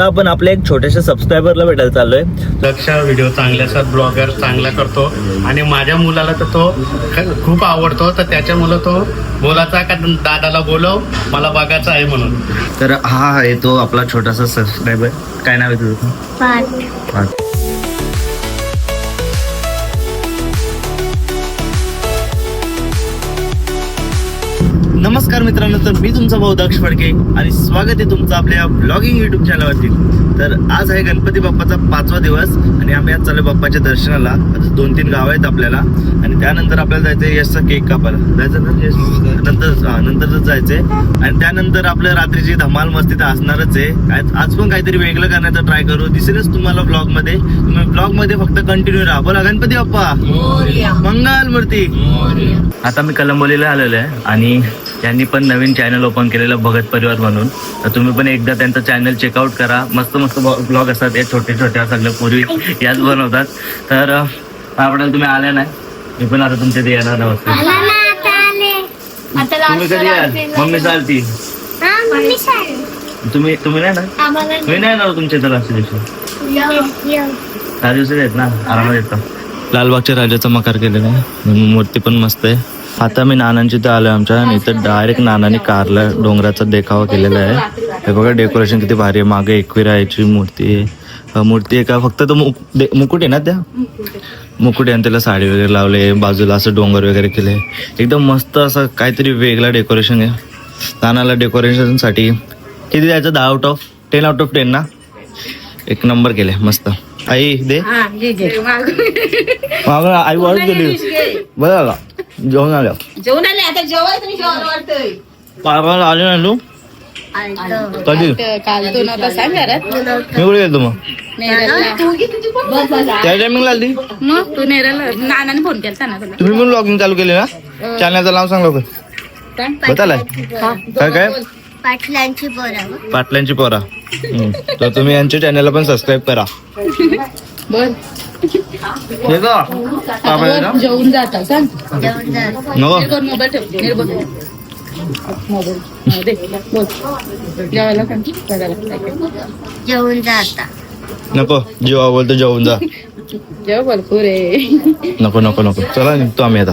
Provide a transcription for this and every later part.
आता आपण आपल्या एक छोट्याशा सबस्क्रायबरला भेटायला चाललोय. लक्ष व्हिडिओ चांगले असतात ब्लॉगर चांगला करतो. आणि माझ्या मुलाला तर तो खूप आवडतो तर त्याच्यामुळं तो बोलाचा का दादाला बोलव मला बघायचं आहे म्हणून. तर हा आहे तो आपला छोटासा सबस्क्रायबर काय नाव आहे तुझं? नमस्कार मित्रांनो तर मी तुमचा भाऊ दक्ष फडके आणि स्वागत आहे तुमचं आपल्या ब्लॉगिंग युट्यूब चॅनलवरती तर आज आहे गणपती बाप्पाचा पाचवा दिवस आणि आम्ही आज चालू बाप्पाच्या दर्शनाला. आता दोन तीन गाव आहेत आपल्याला. आणि त्यानंतर आपल्याला जायचं यशचा केक कापायला. जायचं ना यश? नंतर हा नंतरच जायचंय. आणि त्यानंतर आपल्या रात्रीची धमाल मस्ती तर असणारच आहे. आज- आज पण काहीतरी वेगळं करण्याचा ट्राय करू. दिसेलच तुम्हाला ब्लॉगमध्ये तुम्ही ब्लॉगमध्ये फक्त कंटिन्यू राहा. बोला गणपती बाप्पा. मंगल मूर्ती. आता मी कलंबोलीला आलेलो आहे आणि यांनी पण नवीन चॅनल ओपन केलेलं भगत परिवार म्हणून. तर तुम्ही पण एकदा त्यांचं चॅनल चेकआउट करा. मस्त मस्त ब्लॉग असतात. हे छोटे छोट्या सगळ्या पूर्वी याच बनवतात. तर आपल्याला तुम्ही आल्या नाही. मी पण आता तुमच्या ते येणार तुम्ही कधी याल? मम्मी चालती. हा तुम्ही तुम्ही नाही ना? आम्हाला मी नाही येणार तुमच्या इथं लास्ट दिवशी? ये- ये. दहा दिवस आहेत ना? आरामात येतो. लालबागच्या राजाचा मकार केलेला आहे. मूर्ती पण मस्त आहे. आता मी नानांची इथे आलोय आमच्या आणि इथं डायरेक्ट नानाने कारला डोंगराचा देखावा केलेला आहे. हे बघा डेकोरेशन किती भारी आहे. मागे एकविरायची मूर्ती आहे. मूर्ती आहे का? फक्त तो मुकुट आहे ना त्या? मुकुट आहे आणि त्याला साडी वगैरे लावले बाजूला असं डोंगर वगैरे केले एकदम मस्त असं काहीतरी वेगळा डेकोरेशन आहे. नानाला डेकोरेशनसाठी किती द्यायचं? दहा out of ten out of ten ना? एक नंबर केले मस्त. आई दे. आई वाढत गेली बरं आला जेवण आलं. जेवण आले आता जेवायला तुम्ही जेवायला वाटतंय. पाळपाला आले ना तू. कधी? काल सांग घरात. मी कुठे गेलो मग. त्या टायमिंगला आली मग तू नेरला नानाने फोन केला ना तुला. तुम्ही पण लॉगिंग चालू केले ना? चॅनलचं नाव सांग लवकर? बतालाय काय काय? पाटलांची पोरं. पाटलांची पोरा. तर तुम्ही यांच्या चॅनलला पण सबस्क्राईब करा. बोल हे का जेवून जाता सांग निर्भर मोबाईल ठेव. निर्भर मोबाईल दे. बोल जेवायला सांग बघायला. जेवण जाता नको. जेव्हा बोलतो जेवून जा. जेव भरपूर आहे. नको नको नको. चला निघतो आम्ही आता.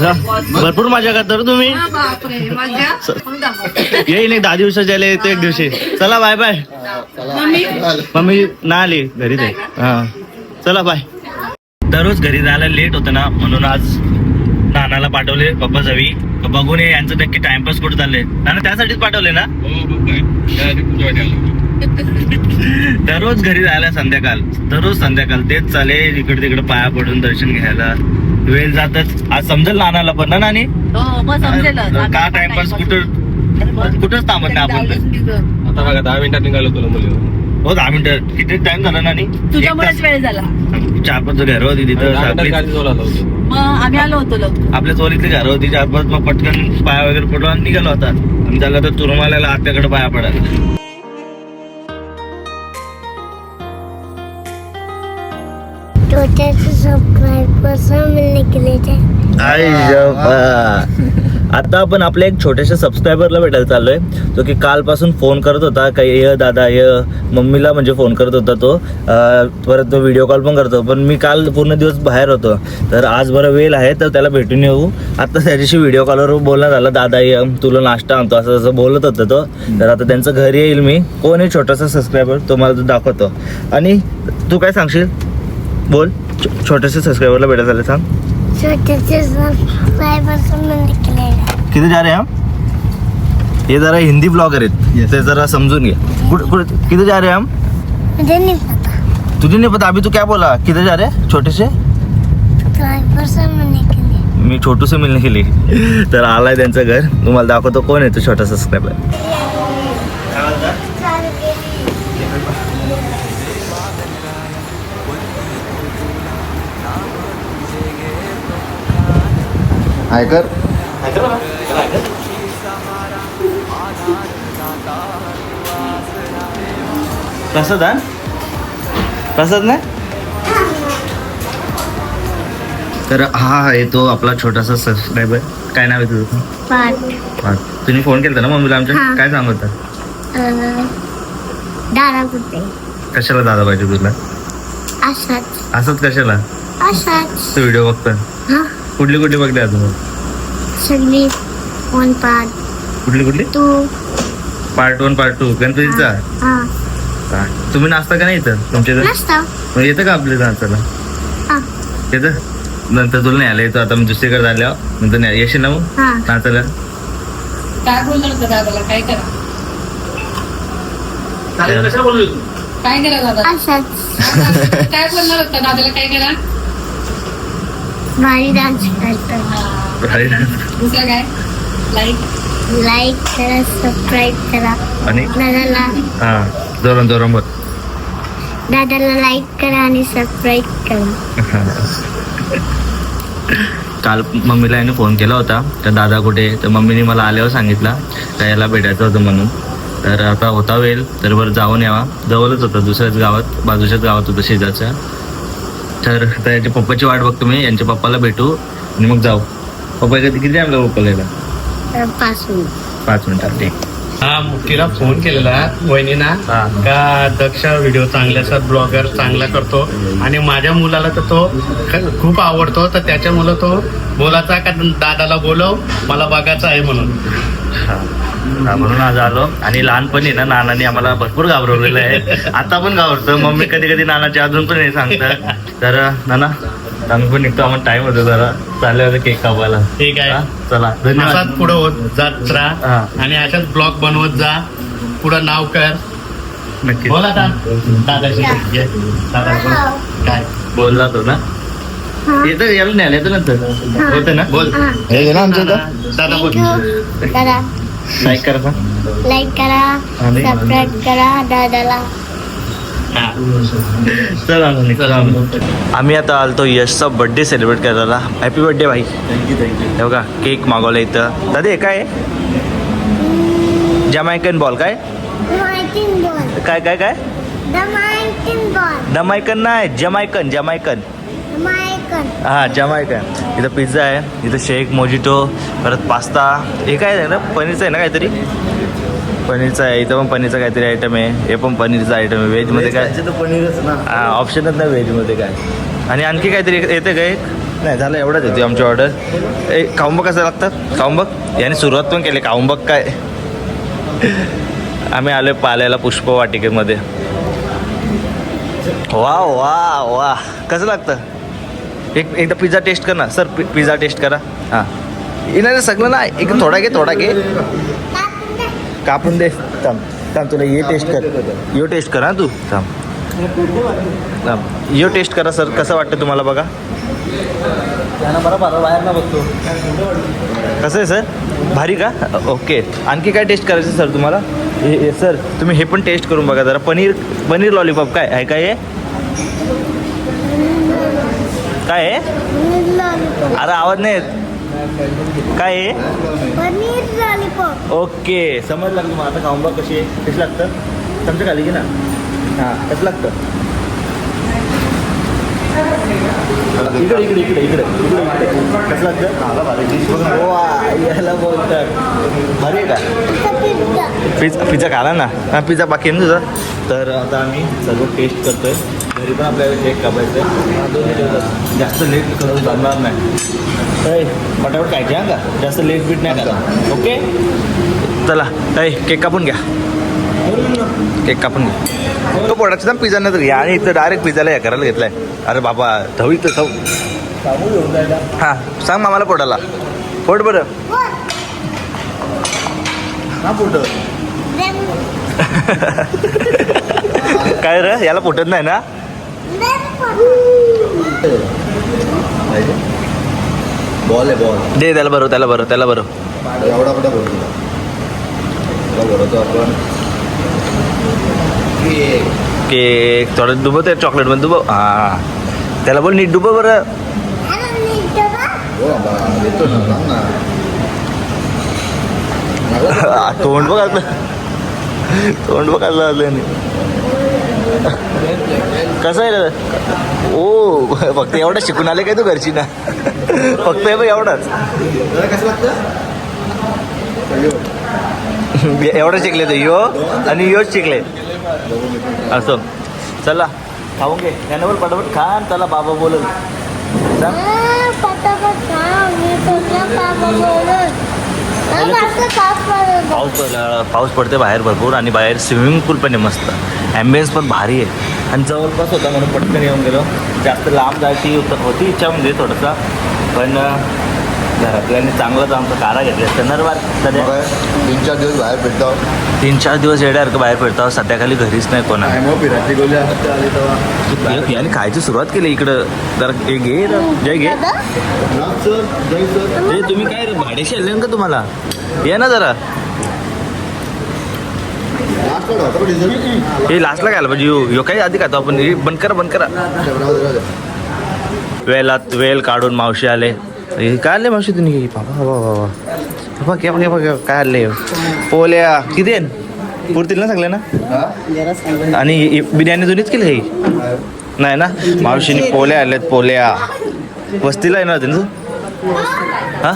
जा. भरपूर मजा करता रे तुम्ही. येईल एक दहा दिवसाच्या आले येतो एक दिवशी. चला बाय बाय. मम्मी? ना आली घरी ते. हा. चला बाय. दररोज घरी जायला लेट होतं ना म्हणून आज नानाला पाठवले पप्पा जावी. बघून ये यांचं नक्की टाइमपास कुठे चालले नाना त्यासाठीच पाठवले ना? दररोज घरी जायला संध्याकाळ. दररोज संध्याकाळ. तेच चाले इकडे तिकडे पाया पडून दर्शन घ्यायला. वेळ जातच. आज समजेल नानाला पण. ना नानी? हो मग समजेल. का टाइमपास कुठं कुठंच थांबत नाही आपण तर. आता बघा दहा मिनिटात निघालो तुला मुली हो दहा मिनिटं. किती टाइम झाला नानी? तुझ्यामुळेच वेळ झाला. चार पाच घर होती तिथं दहा मिनिटात आपली- गाडी जोला होती. मग आम्ही आलो होतो लोक आपल्या चोरीतली घर होती चार पाच. मग पटकन पाया वगैरे पडून आणि निघालो होता आणि त्याला तर तुरुमाल्याला आत्याकडे पाया पडायला. आता आपण आपल्या एक छोट्याशा सबस्क्रायबरला भेटायला चाललोय जो की कालपासून फोन करत होता काही य दादा य मम्मीला म्हणजे फोन करत होता तो. परत तो व्हिडिओ कॉल पण करतो पण मी काल पूर्ण दिवस बाहेर होतो. तर आज बरं वेळ आहे तर त्याला भेटून येऊ. आता त्याच्याशी व्हिडिओ कॉलवर बोलण्यात आलं दादा य तुला नाश्ता आणतो असं असं बोलत होतं तो. तर आता त्यांचं घरी येईल मी. कोण आहे छोटासा सबस्क्रायबर तो मला दाखवतो. आणि तू काय सांगशील? बोल छो- छोट्याशा सबस्क्रायबरला भेटायला आलं सांग किती जा रहे हैं? हम ये जरा हिंदी ब्लॉगर आहेत. ते जरा समजून घे. कुठ कुठ किधर जा रहे हैं? हम मुझे नहीं पता तुझे नहीं पता अभी तू क्या बोला? किधर जा रहे हैं छोटे से सबस्क्रायबर्स मिळले गेले मी छोटू से मिलने गेली तर आलाय त्यांचं घर. तुम्हाला दाखवतो कोण आहे तो छोटा सबस्क्रायबर हाय कर प्रसाद हा? प्रसाद नाही तर हा आहे तो आपला छोटासा सबस्क्रायबर काय नाव आहे तुझं हा. तुम्ही फोन केला ना मम्मीला आमच्या? हा. काय सांगत होता? दादा कुठे कशाला दादा पाहिजे तुला? असाच असंच कशाला? असाच तो व्हिडिओ बघता हा. कुठली कुठली बघते अजून सगळी वन पाठ कुठली कुठली? तू पार्ट वन पार्ट टू गणपतीचा? हा हा. तुम्ही नाचता का नाही इथं? तुमच्या इथं? नसतं मग येतं का आपल्या नाचायला हा. येतं? नंतर तुला नाही आलं येतो. आता मी दुसरीकडे झाल्यावर नंतर नाही येशील ना मग? हा. नाचायला काय बोलणार होतं दादाला? काय करा? काय? करा दादा? असाच काय बोलणार होतं दादाला? काय करा? भारी डान्स करतो. भारी ना. दुसरं काय? लाईक लाईक करा सबस्क्राईब करा. आणि दादाला हा जोरान जोरान बोल. दादाला लाईक करा आणि सबस्क्राईब करा. काल मम्मीला याने फोन केला होता तर दादा कुठे तर मम्मीने मला आल्यावर सांगितला का याला भेटायचं होतं म्हणून. तर आता होता वेळ तर बरं जाऊन यावा. जवळच होतं दुसऱ्याच गावात बाजूच्याच गावात होतं शेजारच्या. तर आता याच्या पप्पाची वाट बघतो मी. यांच्या पप्पाला भेटू. आणि मग जाऊ. पप्पा कधी किती टाइम पप्पाला यायला? तर पासून पाच मिनिटात ठीक हा तिला फोन केलेला. वहिनीना. का दक्ष व्हिडिओ चांगले असतात ब्लॉगर चांगला करतो. आणि माझ्या मुलाला तर तो खूप आवडतो. तर त्याच्यामुळं तो बोलाचा का दादाला बोलव मला बघायचं आहे म्हणून. हा, म्हणून आज आलो. आणि लहानपणी ना नानाने आम्हाला भरपूर घाबरवलेलं आहे. आता पण घाबरतो. मम्मी कधी कधी नानाची अजून पण हे सांगतात. तर नाना आम्ही पण निघतो आम्हाला टाइम होतो जरा. चालले होते केक कापायला. ठीक आहे. चला धन्यवाद. पुढं होत जात हा. राहा आणि अशाच ब्लॉग बनवत जा. पुढं नाव कर. नक्की बोला दादाशी. काय? बोलला तो ना? हा. येतं याला येतं नंतर होतं ना? बोल. हा. ना आमच्या इथं. दादा बोल. दादा. लाईक करा? लाईक करा. आणि- सबस्क्राईब करा दादाला. चला. आम्ही आता आलतो यशचा बर्थडे सेलिब्रेट करायला. हॅपी बर्थडे भाई. थँक्यू थँक्यू हे बघा केक मागवला इथं. दादा हे काय? जमायकन बॉल काय? काय काय काय? दमायकन नाही जमायकन जमायकन मायकन हा जमायकन इथं पिझ्झा आहे इथं शेक मोजिटो परत पास्ता हे काय आहे ना पनीरचं आहे ना काहीतरी? पनीरचं आहे इथं पण पनीरचं काहीतरी आयटम आहे हे पण पनीरचं आयटम आहे. व्हेजमध्ये काय? पनीरच ना. हा ऑप्शनच नाही व्हेजमध्ये काय. आणि आणखी काहीतरी येतं काय नाही झालं एवढंच येते आमची ऑर्डर ए काउंबक कसं लागतं? काउंबक याने सुरुवात पण केली काउंबक काय? आम्ही आलोय पाल्याला पुष्पवाटिकेमध्ये. वा वा वा कसं लागतं? एक एकदा पिझ्झा टेस्ट कर ना. सर पिझ्झा टेस्ट करा. हां. नाही सगळं ना एक थोडा घे थोडा घे. कापून दे. थांब थांब तुला ये टेस्ट कर. यो टेस्ट कर हा तू. थांब. थांब. यो टेस्ट करा सर. कसं वाटतं तुम्हाला बघा? कसं आहे सर? भारी का? ओके. आणखी काय टेस्ट करायचं सर तुम्हाला? हे हे- सर. तुम्ही हे पण टेस्ट करून बघा जरा. पनीर पनीर लॉलीपॉप काय? आहे काय हे? काय आहे? अरे आवाज नाही येत. काय आहे ओके समजलं का तुम्हाला? आता कांबा कशी आहे. कशी लागतं? समजा खाली की ना. हां कसं लागतं? इकडे इकडे इकडे इकडे इकडे. इकडे कसं लागतं वा याला बोलतात. भारी आहे का? पिझ्झा पिझ्झा खाला ना. हा पिझ्झा बाकी आहे ना तुझा? तर आता आम्ही सर्व टेस्ट करतोय. घरी पण आपल्याला केक कापायचं आहे जास्त लेट करून चालणार नाही. पटापट काय घ्या का? जास्त लेट बीट नाही करा ओके चला. अय केक कापून घ्या. केक कापून घ्या तो पोटाचा ना पिझ्झा नाही घ्या आणि इथं डायरेक्ट पिझ्झाला हे करायला घेतलाय. अरे बाबा धव इथं धव हां सांग मामाला पोटाला. पोट बरं. हा पोट काय रे? याला पोटत नाही ना? बॉल आहे बॉल. दे त्याला बरं त्याला बरं त्याला बरं एवढा बोलतो आपण. केक. केक. थोडं डुबव ते चॉकलेट पण डुबव हां. त्याला बोल नीट डुबव बरं. तोंड बघ तोंड बघ आपलं कसं आहे रे? ओ फक्त एवढं शिकून आले काय तू घरची ना? फक्त हे बघ एवढंच. एवढं शिकले ते यो. आणि योच शिकले. असं. चला खाऊन घे. त्यानं बोल पटापट खा. चला बाबा बोलल? पाऊस पडला पाऊस पडते बाहेर भरपूर आणि बाहेर स्विमिंग पूल पण आहे मस्त. ॲम्बियन्स पण भारी आहे. आणि जवळपास होता म्हणून पटकन येऊन गेलो. जास्त लांब जायची होत- होती इच्छा म्हणजे थोडंसं. पण घरातल्यांनी चांगलंच आमचं कारा घेतले शनिवार सध्या तीन चार दिवस बाहेर फिरतो. तीन चार दिवस येड्यासारखं बाहेर फिरतो. सध्या खाली घरीच नाही कोणा. फिरायची गोली आली तेव्हा. खायची सुरुवात केली इकडं. जरा हे घे जय घे. दादा? Sir Jay sir. हे तुम्ही काय भाडे शेलले का तुम्हाला? ये ना जरा. हे लास्टला खायला पाहिजे यो यो काही आधी खातो आपण. बंद करा बंद करा. वेलात वेल काढून मावशी आले. हे काय आले मावशी तुम्ही की बाबा बाबा बाबा क्या बघा बघ काय आले पोल्या किती आहे पुरतील ना सगळे ना आणि बिर्याणी जुनीच केली ही नाही ना मावशीने पोल्या आल्यात पोल्या वस्तीला येणार होते ना तू हा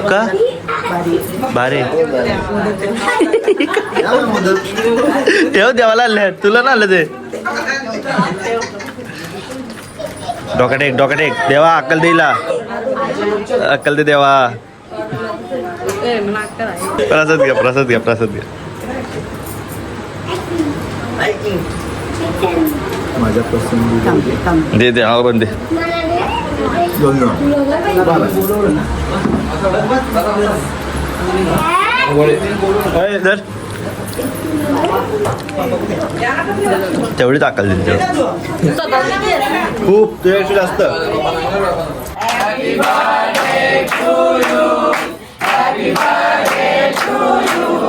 का बारे ठेव देवाला आले तुला ना आलं ते डोका टेक डोका टेक देवा अक्कल देईला अक्कल दे देवा. प्रसाद घ्या प्रसाद घ्या प्रसाद घ्या. माझ्या पसंती दे दे हा पण दे. मला दे. दोन जण अय, धर. तेवढीच अक्कल देते खूप तुझ्याशी जास्त Thank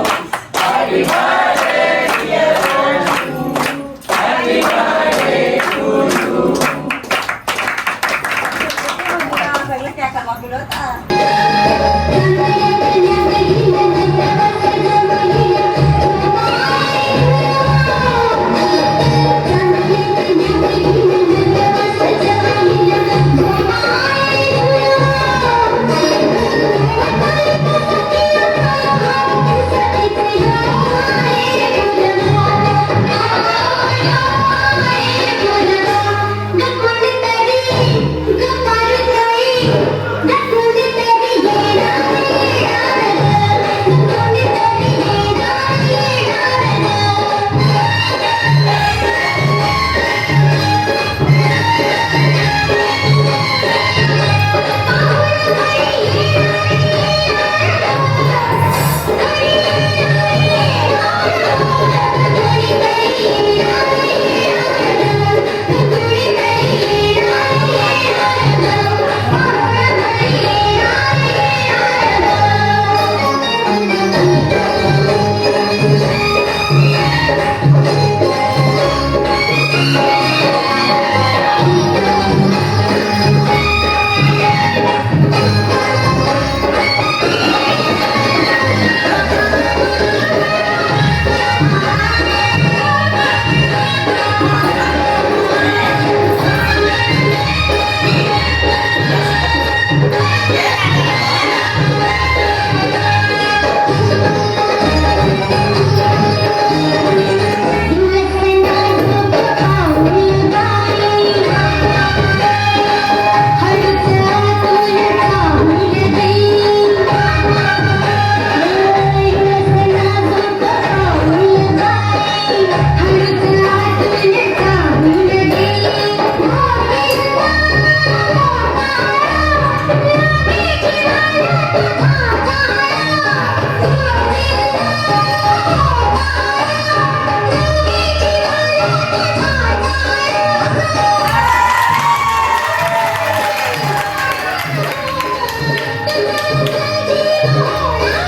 「でも感じるほら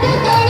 てだ」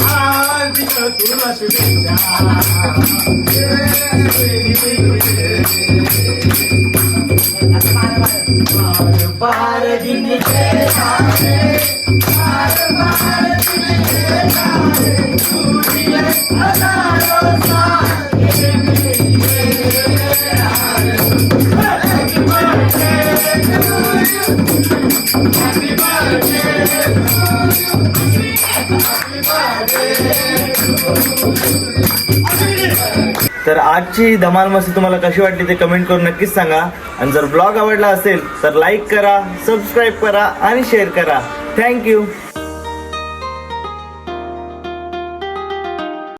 हार्दिक तुला शुभेच्छा ये, ये, ये. पार तर आजची धमाल मस्ती तुम्हाला कशी वाटली ते कमेंट करून नक्कीच सांगा. आणि जर ब्लॉग आवडला असेल तर लाईक करा सबस्क्राईब करा आणि शेअर करा. थँक्यू